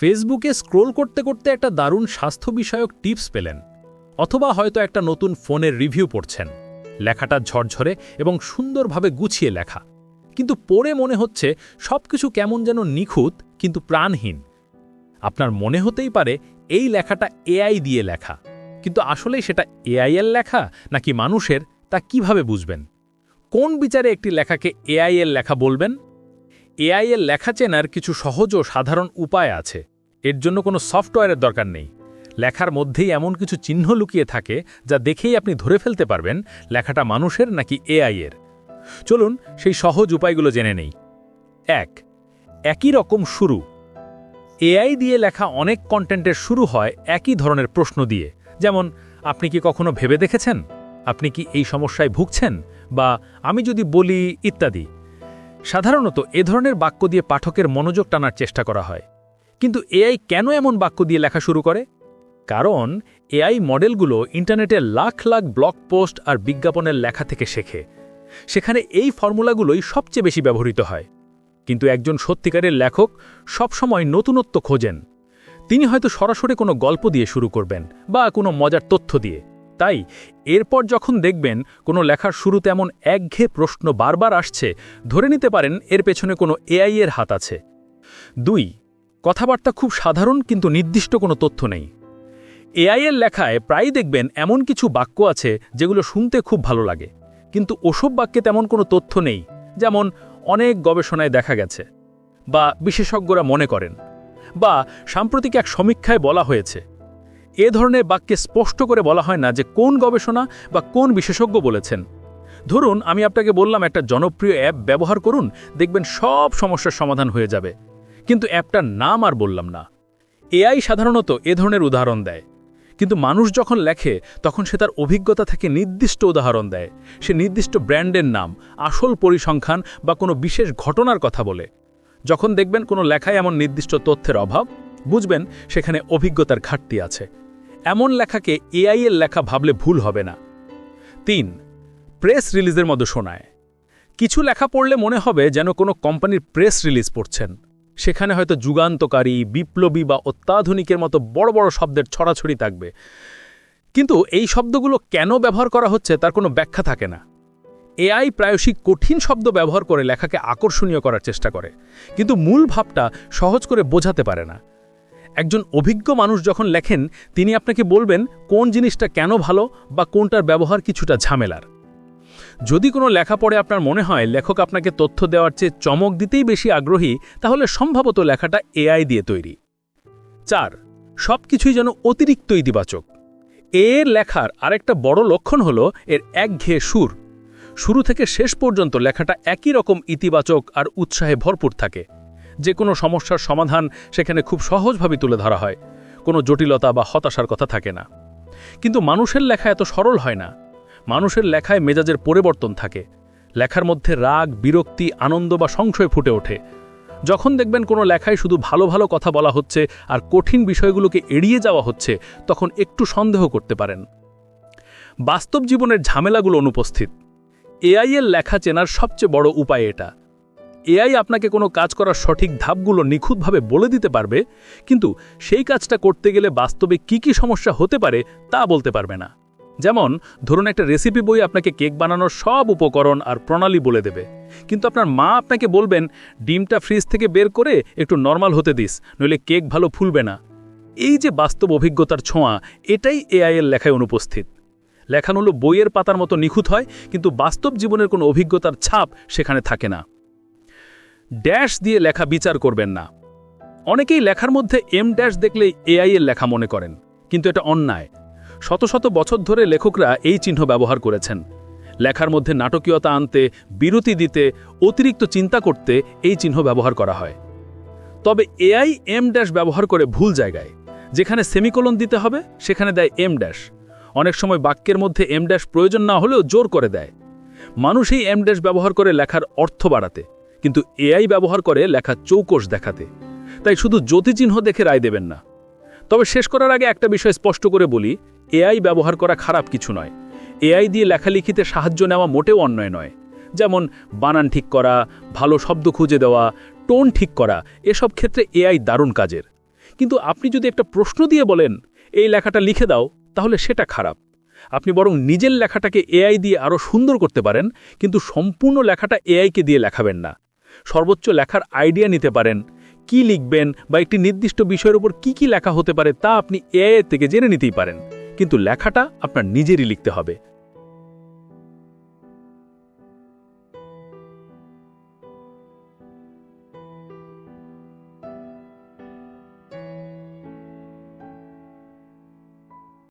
ফেসবুকে স্ক্রোল করতে করতে একটা দারুণ স্বাস্থ্য বিষয়ক টিপস পেলেন, অথবা হয়তো একটা নতুন ফোনের রিভিউ পড়ছেন। লেখাটা ঝরঝরে এবং সুন্দরভাবে গুছিয়ে লেখা। কিন্তু পড়ে মনে হচ্ছে সবকিছু কেমন যেন নিখুঁত, কিন্তু প্রাণহীন। আপনার মনে হতেই পারে এই লেখাটা এআই দিয়ে লেখা। কিন্তু আসলেই সেটা এআই এর লেখা, নাকি মানুষের, তা কীভাবে বুঝবেন? কোন বিচারে একটি লেখাকে এআই এর লেখা বলবেন? এআই এর লেখা চেনার কিছু সহজ ও সাধারণ উপায় আছে। এর জন্য কোনো সফটওয়্যারের দরকার নেই। লেখার মধ্যেই এমন কিছু চিহ্ন লুকিয়ে থাকে যা দেখেই আপনি ধরে ফেলতে পারবেন লেখাটা মানুষের নাকি এআই এর। চলুন সেই সহজ উপায়গুলো জেনে নেই। এক, একই রকম শুরু। এআই দিয়ে লেখা অনেক কন্টেন্টের শুরু হয় একই ধরনের প্রশ্ন দিয়ে। যেমন, আপনি কি কখনো ভেবে দেখেছেন? আপনি কি এই সমস্যায় ভুগছেন? বা আমি যদি বলি ইত্যাদি। সাধারণত এ ধরনের বাক্য দিয়ে পাঠকের মনোযোগ টানার চেষ্টা করা হয়। কিন্তু এআই কেন এমন বাক্য দিয়ে লেখা শুরু করে? কারণ এআই মডেলগুলো ইন্টারনেটে লাখ লাখ ব্লগ পোস্ট আর বিজ্ঞাপনের লেখা থেকে শেখে। সেখানে এই ফর্মুলাগুলোই সবচেয়ে বেশি ব্যবহৃত হয়। কিন্তু একজন সত্যিকারের লেখক সবসময় নতুনত্ব খোঁজেন। তিনি হয়তো সরাসরি কোনো গল্প দিয়ে শুরু করবেন বা কোনো মজার তথ্য দিয়ে। তাই এরপর যখন দেখবেন কোনো লেখার শুরুতে এমন একঘেয়ে প্রশ্ন বারবার আসছে, ধরে নিতে পারেন এর পেছনে কোনো এআই এর হাত আছে। দুই কথাবার্তা খুব সাধারণ কিন্তু নির্দিষ্ট কোনো তথ্য নেই। এআই এর লেখায় প্রায়ই দেখবেন এমন কিছু বাক্য আছে যেগুলো শুনতে খুব ভালো লাগে। কিন্তু ওসব বাক্যে তেমন কোনো তথ্য নেই, যেমন অনেক গবেষণায় দেখা গেছে বা বিশেষজ্ঞরা মনে করেন বা সাম্প্রতিক এক সমীক্ষায় বলা হয়েছে। এ ধরনের বাক্যে স্পষ্ট করে বলা হয় না যে কোন গবেষণা বা কোন বিশেষজ্ঞ বলেছেন। ধরুন, আমি আপনাকে বললাম একটা জনপ্রিয় অ্যাপ ব্যবহার করুন, দেখবেন সব সমস্যার সমাধান হয়ে যাবে। কিন্তু অ্যাপটার নাম আর বললাম না। এআই সাধারণত এ ধরনের উদাহরণ দেয়। কিন্তু মানুষ যখন লেখে, তখন সে তার অভিজ্ঞতা থেকে নির্দিষ্ট উদাহরণ দেয়। সে নির্দিষ্ট ব্র্যান্ডের নাম, আসল পরিসংখ্যান বা কোনো বিশেষ ঘটনার কথা বলে। যখন দেখবেন কোনো লেখায় এমন নির্দিষ্ট তথ্যের অভাব, বুঝবেন সেখানে অভিজ্ঞতার ঘাটতি আছে। এমন লেখাকে এআই এর লেখা ভাবলে ভুল হবে না। তিন, প্রেস রিলিজের মতো শোনায়। কিছু লেখা পড়লে মনে হবে যেন কোনো কোম্পানির প্রেস রিলিজ পড়ছেন। সেখানে হয়তো যুগান্তকারী, বিপ্লবী বা অত্যাধুনিকের মতো বড় বড় শব্দের ছড়াছড়ি থাকবে। কিন্তু এই শব্দগুলো কেন ব্যবহার করা হচ্ছে তার কোনো ব্যাখ্যা থাকে না। এআই প্রায়শই কঠিন শব্দ ব্যবহার করে লেখাকে আকর্ষণীয় করার চেষ্টা করে, কিন্তু মূল ভাবটা সহজ করে বোঝাতে পারে না। একজন অভিজ্ঞ মানুষ যখন লেখেন, তিনি আপনাকে বলবেন কোন জিনিসটা কেন ভালো বা কোনটার ব্যবহার কিছুটা ঝামেলার। যদি কোনো লেখা পড়ে আপনার মনে হয় লেখক আপনাকে তথ্য দেওয়ার চেয়ে চমক দিতেই বেশি আগ্রহী, তাহলে সম্ভবত লেখাটা এআই দিয়ে তৈরি। চার সব কিছুই যেন অতিরিক্ত ইতিবাচক। এর লেখার আরেকটা বড় লক্ষণ হল এর একঘেয়ে সুর। শুরু থেকে শেষ পর্যন্ত লেখাটা একই রকম ইতিবাচক আর উৎসাহে ভরপুর থাকে। যে কোনো সমস্যার সমাধান সেখানে খুব সহজভাবে তুলে ধরা হয়। কোনো জটিলতা বা হতাশার কথা থাকে না। কিন্তু মানুষের লেখা এত সরল হয় না। মানুষের লেখায় মেজাজের পরিবর্তন থাকে। লেখার মধ্যে রাগ, বিরক্তি, আনন্দ বা সংশয় ফুটে ওঠে। যখন দেখবেন কোনো লেখায় শুধু ভালো ভালো কথা বলা হচ্ছে আর কঠিন বিষয়গুলোকে এড়িয়ে যাওয়া হচ্ছে, তখন একটু সন্দেহ করতে পারেন। বাস্তব জীবনের ঝামেলাগুলো অনুপস্থিত। এআই এর লেখা চেনার সবচেয়ে বড় উপায় এটা। এআই আপনাকে কোনো কাজ করার সঠিক ধাপগুলো নিখুঁতভাবে বলে দিতে পারবে, কিন্তু সেই কাজটা করতে গেলে বাস্তবে কি কি সমস্যা হতে পারে তা বলতে পারবে না। যেমন, ধরুন একটা রেসিপি বই আপনাকে কেক বানানোর সব উপকরণ আর প্রণালী বলে দেবে। কিন্তু আপনার মা আপনাকে বলবেন, ডিমটা ফ্রিজ থেকে বের করে একটু নর্মাল হতে দিস, নইলে কেক ভালো ফুলবে না। এই যে বাস্তব অভিজ্ঞতার ছোঁয়া, এটাই এআই এর লেখায় অনুপস্থিত। লেখানুলো বইয়ের পাতার মতো নিখুঁত হয়, কিন্তু বাস্তব জীবনের কোনো অভিজ্ঞতার ছাপ সেখানে থাকে না। ড্যাশ দিয়ে লেখা বিচার করবেন না। অনেকেই লেখার মধ্যে এম ড্যাশ দেখলেই এআই এর লেখা মনে করেন, কিন্তু এটা অন্যায়। শত শত বছর ধরে লেখকরা এই চিহ্ন ব্যবহার করেছেন। লেখার মধ্যে নাটকীয়তা আনতে, বিরতি দিতে, অতিরিক্ত চিন্তা করতে এই চিহ্ন ব্যবহার করা হয়। তবে এআই এম ড্যাশ ব্যবহার করে ভুল জায়গায়। যেখানে সেমিকোলন দিতে হবে, সেখানে দেয় এম ড্যাশ অনেক সময় বাক্যের মধ্যে এম ড্যাশ প্রয়োজন না হলেও জোর করে দেয়। মানুষ এই এম ড্যাশ ব্যবহার করে লেখার অর্থ বাড়াতে, কিন্তু এআই ব্যবহার করে লেখা চৌকোষ দেখাতে। তাই শুধু জ্যোতিচিহ্ন দেখে রায় দেবেন না। তবে শেষ করার আগে একটা বিষয় স্পষ্ট করে বলি এআই ব্যবহার করা খারাপ কিছু নয়। এআই দিয়ে লেখালেখিতে সাহায্য নেওয়া মোটেও অন্যায় নয়। যেমন, বানান ঠিক করা, ভালো শব্দ খুঁজে দেওয়া, টোন ঠিক করা, এসব ক্ষেত্রে এআই দারুণ কাজের। কিন্তু আপনি যদি একটা প্রশ্ন দিয়ে বলেন, এই লেখাটা লিখে দাও, তাহলে সেটা খারাপ। আপনি বরং নিজের লেখাটাকে এআই দিয়ে আরও সুন্দর করতে পারেন, কিন্তু সম্পূর্ণ লেখাটা এআইকে দিয়ে লেখাবেন না। সর্বোচ্চ লেখার আইডিয়া নিতে পারেন, কি লিখবেন বা একটি নির্দিষ্ট বিষয়ের উপর কি কি লেখা হতে পারে তা আপনি এআই থেকে জেনে নিতেই পারেন। কিন্তু লেখাটা আপনার নিজেরই লিখতে হবে।